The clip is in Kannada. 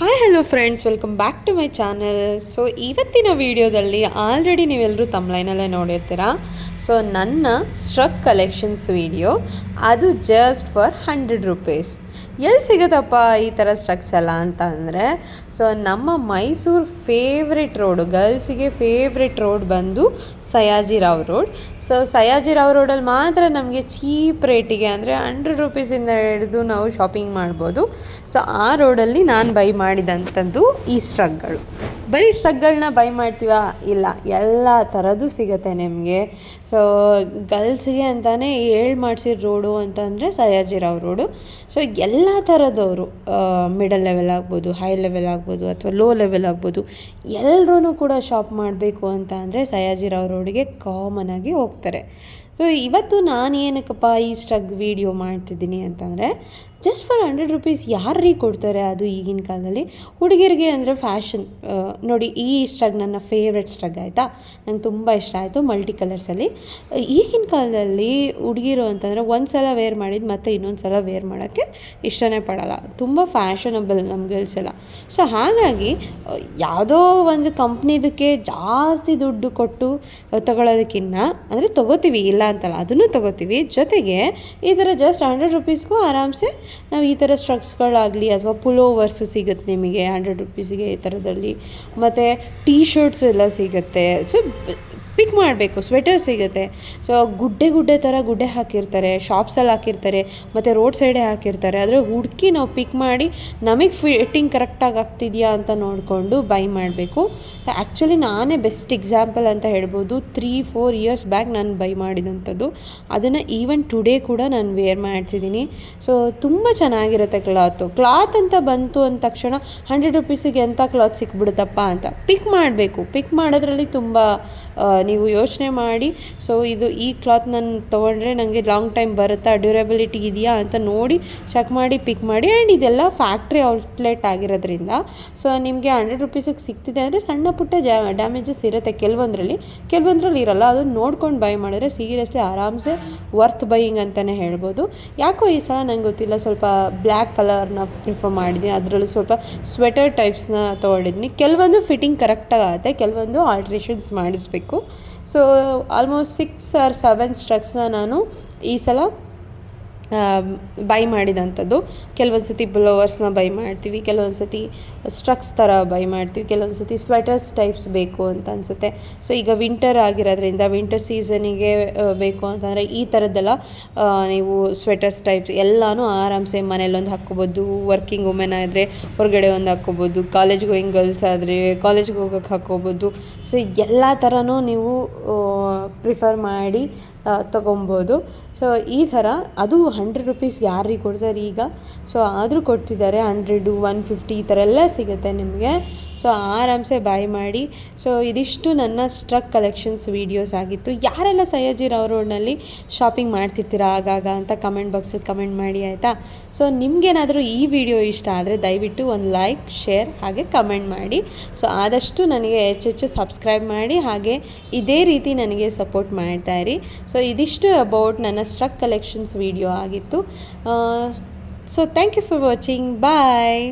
Hi hello friends welcome back to my channel so ಇವತ್ತಿನ ವಿಡಿಯೋದಲ್ಲಿ ಆಲ್ರೆಡಿ ನೀವೆಲ್ಲರೂ ತಮ್ಲೈನಲ್ಲೇ ನೋಡಿರ್ತೀರಾ? ಸೊ ನನ್ನ ಸ್ಟ್ರಕ್ ಕಲೆಕ್ಷನ್ಸ್ ವಿಡಿಯೋ ಅದು ಜಸ್ಟ್ ಫಾರ್ ಹಂಡ್ರೆಡ್ ರುಪೀಸ್ ಎಲ್ಲಿ ಸಿಗುತ್ತಪ್ಪ ಈ ಥರ ಸ್ಟ್ರಕ್ಸ್ ಎಲ್ಲ ಅಂತ ಅಂದರೆ, ಸೊ ನಮ್ಮ ಮೈಸೂರು ಫೇವ್ರೆಟ್ ರೋಡು ಗರ್ಲ್ಸಿಗೆ ಫೇವ್ರೆಟ್ ರೋಡ್ ಬಂದು ಸಯಾಜಿರಾವ್ ರೋಡ್. ಸೊ ಸಯಾಜಿರಾವ್ ರೋಡಲ್ಲಿ ಮಾತ್ರ ನಮಗೆ ಚೀಪ್ ರೇಟಿಗೆ ಅಂದರೆ ಹಂಡ್ರೆಡ್ ರುಪೀಸಿಂದ ಹಿಡಿದು ನಾವು ಶಾಪಿಂಗ್ ಮಾಡ್ಬೋದು. ಸೊ ಆ ರೋಡಲ್ಲಿ ನಾನು ಬೈ ಮಾಡಿದಂಥದ್ದು ಈ ಸ್ಟ್ರಕ್ಗಳು. ಬರೀ ಸ್ಟ್ರಕ್ಗಳನ್ನ ಬೈ ಮಾಡ್ತೀವಾ? ಇಲ್ಲ, ಎಲ್ಲ ಥರದ್ದು ಸಿಗುತ್ತೆ ನಿಮಗೆ. ಸೊ ಗರ್ಲ್ಸಿಗೆ ಅಂತಲೇ ಹೇಳ್ ಮಾಡಿಸಿದ ರೋಡು ಅಂತಂದರೆ ಸಯಾಜಿರಾವ್ ರೋಡು. ಸೊ ಎಲ್ಲ ಥರದವರು ಮಿಡಲ್ ಲೆವೆಲ್ ಆಗ್ಬೋದು ಹೈ ಲೆವೆಲ್ ಆಗ್ಬೋದು ಅಥವಾ ಲೋ ಲೆವೆಲ್ ಆಗ್ಬೋದು ಎಲ್ಲರೂ ಕೂಡ ಶಾಪ್ ಮಾಡಬೇಕು ಅಂತ ಅಂದರೆ ಸಯಾಜಿರಾವ್ ರೋಡಿಗೆ ಕಾಮನ್ ಆಗಿ ಹೋಗ್ತಾರೆ. ಸೊ ಇವತ್ತು ನಾನು ಏನಕ್ಕಪ್ಪ ಈ ಸ್ಟ್ರಗ್ ವೀಡಿಯೋ ಮಾಡ್ತಿದ್ದೀನಿ ಅಂತಂದರೆ ಜಸ್ಟ್ ಫಾರ್ ಹಂಡ್ರೆಡ್ ರುಪೀಸ್ ಯಾರೀ ಕೊಡ್ತಾರೆ ಅದು ಈಗಿನ ಕಾಲದಲ್ಲಿ? ಹುಡುಗಿರಿಗೆ ಅಂದರೆ ಫ್ಯಾಷನ್ ನೋಡಿ ಈ ಸ್ಟ್ರಗ್ ನನ್ನ ಫೇವ್ರೆಟ್ ಸ್ಟ್ರಗ್ ಆಯಿತಾ? ನಂಗೆ ತುಂಬ ಇಷ್ಟ ಆಯಿತು ಮಲ್ಟಿ ಕಲರ್ಸಲ್ಲಿ ಈಗಿನ ಕಾಲದಲ್ಲಿ ಹುಡುಗಿರು ಅಂತಂದರೆ ಒಂದು ಸಲ ವೇರ್ ಮಾಡಿದ್ದು ಮತ್ತೆ ಇನ್ನೊಂದು ಸಲ ವೇರ್ ಮಾಡೋಕ್ಕೆ ಇಷ್ಟನೇ ಪಡೋಲ್ಲ. ತುಂಬ ಫ್ಯಾಷನಬಲ್ ನಮ್ಮ ಗರ್ಲ್ಸ್ ಎಲ್ಲ. ಸೊ ಹಾಗಾಗಿ, ಯಾವುದೋ ಒಂದು ಕಂಪ್ನಿದಕ್ಕೆ ಜಾಸ್ತಿ ದುಡ್ಡು ಕೊಟ್ಟು ತಗೊಳ್ಳೋದಕ್ಕಿನ್ನ ಅಂದರೆ ತೊಗೋತೀವಿ, ಇಲ್ಲ ಅಂತಲ್ಲ, ಅದನ್ನು ತೊಗೋತೀವಿ. ಜೊತೆಗೆ ಈ ಥರ ಜಸ್ಟ್ ಹಂಡ್ರೆಡ್ ರುಪೀಸ್ಗೂ ಆರಾಮ್ಸೆ ನಾವು ಈ ಥರ ಸ್ಟ್ರಕ್ಸ್ಗಳಾಗಲಿ ಅಥವಾ ಪುಲೋವರ್ಸು ಸಿಗುತ್ತೆ ನಿಮಗೆ ಹಂಡ್ರೆಡ್ ರುಪೀಸಿಗೆ ಈ ಥರದಲ್ಲಿ. ಮತ್ತು ಟೀ ಶರ್ಟ್ಸ್ ಎಲ್ಲ ಸಿಗುತ್ತೆ. ಸೊ ಪಿಕ್ ಮಾಡಬೇಕು ಸ್ವೆಟರ್ ಸಿಗುತ್ತೆ. ಸೊ ಗುಡ್ಡೆ ಗುಡ್ಡೆ ಥರ ಗುಡ್ಡೆ ಹಾಕಿರ್ತಾರೆ ಶಾಪ್ಸಲ್ಲಿ ಹಾಕಿರ್ತಾರೆ, ಮತ್ತು ರೋಡ್ ಸೈಡೇ ಹಾಕಿರ್ತಾರೆ. ಆದರೆ ಹುಡುಕಿ ನಾವು ಪಿಕ್ ಮಾಡಿ ನಮಗೆ ಫಿಟ್ಟಿಂಗ್ ಕರೆಕ್ಟಾಗಿ ಆಗ್ತಿದೆಯಾ ಅಂತ ನೋಡಿಕೊಂಡು ಬೈ ಮಾಡಬೇಕು. ಆ್ಯಕ್ಚುಲಿ ನಾನೇ ಬೆಸ್ಟ್ ಎಕ್ಸಾಂಪಲ್ ಅಂತ ಹೇಳ್ಬೋದು. ತ್ರೀ ಫೋರ್ ಇಯರ್ಸ್ ಬ್ಯಾಕ್ ನಾನು ಬೈ ಮಾಡಿದಂಥದ್ದು. ಅದನ್ನು ಈವನ್ ಟುಡೇ ಕೂಡ ನಾನು ವೇರ್ ಮಾಡ್ತಿದ್ದೀನಿ. ಸೊ ತುಂಬ ಚೆನ್ನಾಗಿರುತ್ತೆ ಕ್ಲಾತು ಕ್ಲಾತ್ ಅಂತ ಬಂತು ಅಂದ ತಕ್ಷಣ ಹಂಡ್ರೆಡ್ ರುಪೀಸಿಗೆ ಎಂಥ ಕ್ಲಾತ್ ಸಿಕ್ಬಿಡುತ್ತಪ್ಪ ಅಂತ. ಪಿಕ್ ಮಾಡಬೇಕು. ಪಿಕ್ ಮಾಡೋದ್ರಲ್ಲಿ ತುಂಬ ನೀವು ಯೋಚನೆ ಮಾಡಿ. ಸೊ ಇದು ಈ ಕ್ಲಾತ್ ನಾನು ತೊಗೊಂಡ್ರೆ ನನಗೆ ಲಾಂಗ್ ಟೈಮ್ ಬರುತ್ತಾ? ಡ್ಯೂರೆಬಿಲಿಟಿ ಇದೆಯಾ ಅಂತ ನೋಡಿ ಚೆಕ್ ಮಾಡಿ ಪಿಕ್ ಮಾಡಿ. ಆ್ಯಂಡ್ ಇದೆಲ್ಲ ಫ್ಯಾಕ್ಟ್ರಿ ಔಟ್ಲೆಟ್ ಆಗಿರೋದ್ರಿಂದ. ಸೊ ನಿಮಗೆ ಹಂಡ್ರೆಡ್ ರುಪೀಸಿಗೆ ಸಿಗ್ತಿದೆ ಅಂದರೆ ಸಣ್ಣ ಪುಟ್ಟ ಡ್ಯಾಮೇಜಸ್ ಇರುತ್ತೆ ಕೆಲವೊಂದರಲ್ಲಿ. ಕೆಲವೊಂದರಲ್ಲಿ ಇರಲ್ಲ ಅದು ನೋಡ್ಕೊಂಡು ಬೈ ಮಾಡಿದ್ರೆ ಸೀರಿಯಸ್ಲಿ ಆರಾಮ್ಸೆ ವರ್ತ್ ಬೈಯಿಂಗ್ ಅಂತಲೇ ಹೇಳ್ಬೋದು. ಯಾಕೋ ಈ ಸಲ ನಂಗೆ ಗೊತ್ತಿಲ್ಲ, ಸ್ವಲ್ಪ ಬ್ಲ್ಯಾಕ್ ಕಲರ್ನ ಪ್ರಿಫರ್ ಮಾಡಿದ್ದೀನಿ. ಅದರಲ್ಲೂ ಸ್ವಲ್ಪ ಸ್ವೆಟರ್ ಟೈಪ್ಸ್ನ ತೊಗೊಂಡಿದ್ದೀನಿ. ಕೆಲವೊಂದು ಫಿಟ್ಟಿಂಗ್ ಕರೆಕ್ಟಾಗಿ ಆಗುತ್ತೆ, ಕೆಲವೊಂದು ಆಲ್ಟ್ರೇಷನ್ಸ್ ಮಾಡಿಸ್ಬೇಕು. So almost six or seven ಸ್ಟ್ರಕ್ಸ್ನ ನಾನು ಈ ಸಲ ಬೈ ಮಾಡಿದಂಥದ್ದು. ಕೆಲವೊಂದು ಸತಿ ಬ್ಲೌವರ್ಸ್ನ ಬೈ ಮಾಡ್ತೀವಿ ಕೆಲವೊಂದು ಸತಿ ಸ್ಟ್ರಕ್ಸ್ ಥರ ಬೈ ಮಾಡ್ತೀವಿ ಕೆಲವೊಂದು ಸತಿ ಸ್ವೆಟರ್ಸ್ ಟೈಪ್ಸ್ ಬೇಕು ಅಂತ ಅನಿಸುತ್ತೆ. ಸೊ ಈಗ ವಿಂಟರ್ ಆಗಿರೋದ್ರಿಂದ ವಿಂಟರ್ ಸೀಸನಿಗೆ ಬೇಕು ಅಂತಂದರೆ ಈ ಥರದ್ದೆಲ್ಲ ನೀವು ಸ್ವೆಟರ್ಸ್ ಟೈಪ್ಸ್ ಎಲ್ಲನೂ ಆರಾಮ್ಸೆ ಮನೇಲೊಂದು ಹಾಕ್ಕೋಬೋದು. ವರ್ಕಿಂಗ್ ವುಮೆನ್ ಆದರೆ ಹೊರಗಡೆ ಒಂದು ಹಾಕ್ಕೋಬೋದು. ಕಾಲೇಜ್ ಗೋಯಿಂಗ್ ಗರ್ಲ್ಸ್ ಆದರೆ ಕಾಲೇಜ್ಗೆ ಹೋಗೋಕ್ಕೆ ಹಾಕ್ಕೋಬೋದು. ಸೊ ಎಲ್ಲ ಥರನೂ ನೀವು ಪ್ರಿಫರ್ ಮಾಡಿ ತೊಗೊಬೋದು. ಸೊ ಈ ಥರ ಅದು ಹಂಡ್ರೆಡ್ ರುಪೀಸ್ ಯಾರಿಗೆ ಕೊಡ್ತಾರೆ ಈಗ? ಸೊ ಆದರೂ ಕೊಡ್ತಿದ್ದಾರೆ ಹಂಡ್ರೆಡು ಒನ್ ಫಿಫ್ಟಿ ಈ ಥರ ಎಲ್ಲ ಸಿಗುತ್ತೆ ನಿಮಗೆ. ಸೊ ಆರಾಮ್ಸೆ ಬೈ ಮಾಡಿ. ಸೊ ಇದಿಷ್ಟು ನನ್ನ ಸ್ಟ್ರಕ್ ಕಲೆಕ್ಷನ್ಸ್ ವೀಡಿಯೋಸ್ ಆಗಿತ್ತು. ಯಾರೆಲ್ಲ ಸಯ್ಯಾಜಿರಾವ್ ರೋಡ್ನಲ್ಲಿ ಶಾಪಿಂಗ್ ಮಾಡ್ತಿರ್ತೀರಾ ಆಗಾಗ ಅಂತ ಕಮೆಂಟ್ ಬಾಕ್ಸಲ್ಲಿ ಕಮೆಂಟ್ ಮಾಡಿ, ಆಯಿತಾ? ಸೊ ನಿಮಗೇನಾದರೂ ಈ ವಿಡಿಯೋ ಇಷ್ಟ ಆದರೆ ದಯವಿಟ್ಟು ಒಂದು ಲೈಕ್ ಶೇರ್ ಹಾಗೆ ಕಮೆಂಟ್ ಮಾಡಿ. ಸೊ ಆದಷ್ಟು ನನಗೆ ಹೆಚ್ಚೆಚ್ಚು ಸಬ್ಸ್ಕ್ರೈಬ್ ಮಾಡಿ, ಹಾಗೆ ಇದೇ ರೀತಿ ನನಗೆ ಸಪೋರ್ಟ್ ಮಾಡ್ತಾಯಿರಿ ಸೊ ಇದಿಷ್ಟು ಅಬೌಟ್ ನನ್ನ ಸ್ಟ್ರಕ್ ಕಲೆಕ್ಷನ್ಸ್ ವಿಡಿಯೋ ಆಗಿತ್ತು. So thank you for watching bye